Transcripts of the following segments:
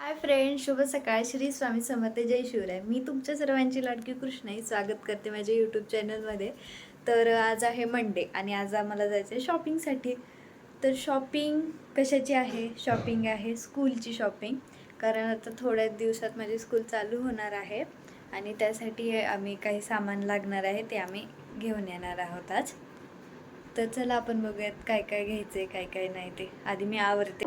Hi friend शुभ सकाळ. श्री स्वामी समर्थ जय शिवराय. मी तुमच्या सर्वांची लाडकी कृष्णाई स्वागत करते माझ्या यूट्यूब चॅनलमध्ये तर आज आहे मंडे आणि आज आम्हाला जायचं आहे शॉपिंगसाठी तर शॉपिंग कशाची आहे? शॉपिंग आहे स्कूलची शॉपिंग कारण आता थोड्या दिवसात माझी स्कूल चालू होणार आहे. आणि त्यासाठी आम्ही काही सामान लागणार आहे ते आम्ही घेऊन येणार आहोत आज. तर चला आपण बघूयात काय काय घ्यायचं आहे काय काय नाही ते. आधी मी आवडते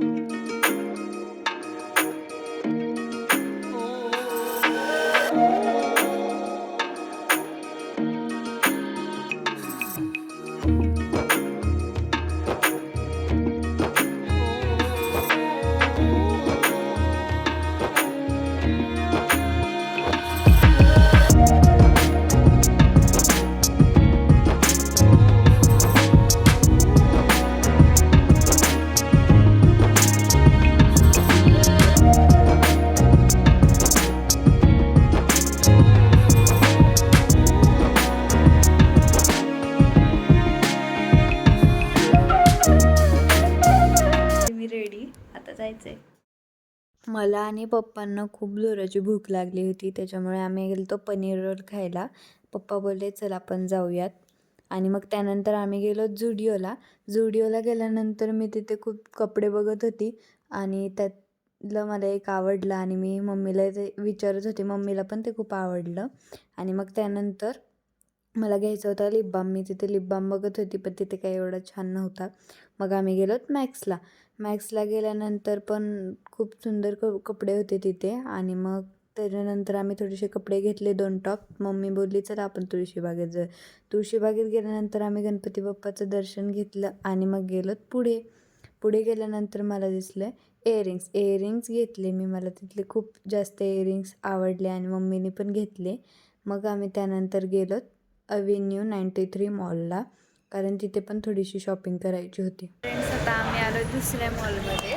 जायचं जायचंय. मला आणि पप्पांना खूप जोराची भूक लागली होती त्याच्यामुळे आम्ही गेलो पनीर रोल खायला. पप्पा बोलले चल आपण जाऊयात. आणि मग त्यानंतर आम्ही गेलो जुडिओला. जुडिओला गेल्यानंतर मी तिथे खूप कपडे बघत होती आणि त्यातलं मला एक आवडलं आणि मी मम्मीला ते विचारत होते मम्मीला पण ते खूप आवडलं. आणि मग त्यानंतर मला घ्यायचा होता लिप बाम मी तिथे लिप बाम बघत होती पण तिथे काही एवढा छान नव्हता. मग आम्ही गेलोत मॅक्सला मॅक्सला गेल्यानंतर पण खूप सुंदर क कपडे होते तिथे. आणि मग त्याच्यानंतर आम्ही थोडेसे कपडे घेतले दोन टॉप मम्मी बोलली चला आपण तुळशीबागेत जाऊ. तुळशीबागेत गेल्यानंतर आम्ही गणपती बाप्पाचं दर्शन घेतलं आणि मग गेलोत पुढे. पुढे गेल्यानंतर मला दिसलं इयरिंग्स इयरिंग्स घेतले मी. मला तिथले खूप जास्त इयरिंग्स आवडले आणि मम्मीने पण घेतले. मग आम्ही त्यानंतर गेलोत अव्हेन्यू नाईंटी थ्री मॉलला कारण तिथे पण थोडीशी शॉपिंग करायची होती. आता आम्ही आलो दुसऱ्या मॉलमध्ये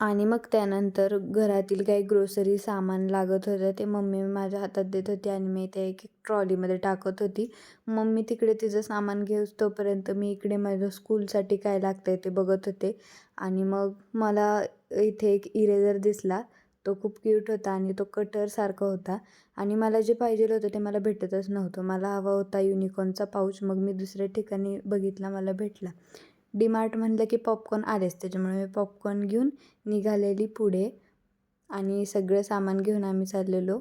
आणि मग त्यानंतर घरातील काही ग्रोसरी सामान लागत होतं ते मम्मी माझ्या हातात देत होती आणि मी ते एक एक ट्रॉलीमध्ये टाकत होती. मम्मी तिकडे तिचं सामान घेऊस तोपर्यंत मी इकडे माझ्या स्कूलसाठी काय लागतं आहे ते बघत होते. आणि मग मला इथे एक इरेझर दिसला तो खूप क्यूट होता आणि तो कटरसारखा होता. आणि मला जे पाहिजे होतं ते मला भेटतच नव्हतं. मला हवा होता युनिकॉर्नचा पाऊच मग मी दुसऱ्या ठिकाणी बघितला मला भेटला. डीमार्ट म्हणलं की पॉपकॉर्न आलेच. त्याच्यामुळे मी पॉपकॉर्न घेऊन निघालेली पुढे आणि सगळं सामान घेऊन आम्ही चाललेलो.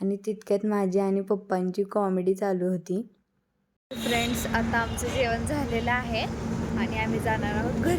आणि तितक्यात माझी आणि पप्पांची कॉमेडी चालू होती. फ्रेंड्स आता आमचं जेवण झालेलं आहे आणि आम्ही जाणार आहोत घरी.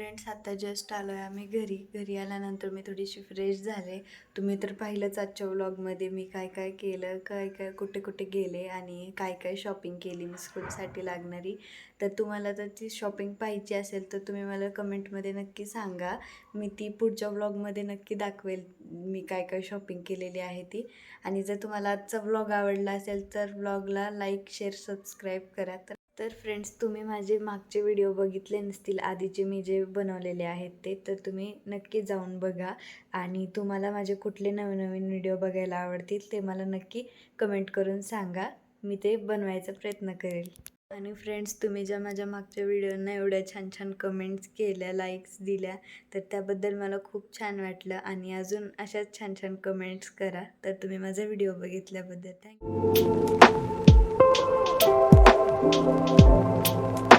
फ्रेंड्स आता जस्ट आलो आहे आम्ही घरी. घरी आल्यानंतर मी थोडीशी फ्रेश झाले. तुम्ही तर पाहिलंच आजच्या व्लॉगमध्ये मी काय काय केलं काय काय कुठे कुठे गेले आणि काय काय शॉपिंग केली मी स्कूलसाठी लागणारी. तर तुम्हाला जर ती शॉपिंग पाहिजे असेल तर तुम्ही मला कमेंटमध्ये नक्की सांगा. मी ती पुढच्या व्लॉगमध्ये नक्की दाखवेल मी काय काय शॉपिंग केलेली आहे ती. आणि जर तुम्हाला आजचा व्लॉग आवडला असेल तर व्लॉगला लाईक शेअर सबस्क्राईब करा. तर तर फ्रेंड्स तुम्ही माझे मागचे व्हिडिओ बघितले नसतील आधीचे मी जे बनवलेले आहेत ते तर तुम्ही नक्की जाऊन बघा. आणि तुम्हाला माझे कुठले नवीन नवीन व्हिडिओ बघायला आवडतील ते मला नक्की कमेंट करून सांगा. मी ते बनवायचा प्रयत्न करेल. आणि फ्रेंड्स तुम्ही ज्या माझ्या मागच्या व्हिडिओंना एवढ्या छान छान कमेंट्स केल्या लाईक्स दिल्या तर त्याबद्दल मला खूप छान वाटलं. आणि अजून अशाच छान छान कमेंट्स करा. तर तुम्ही माझा व्हिडिओ बघितल्याबद्दल. थँक्यू うん。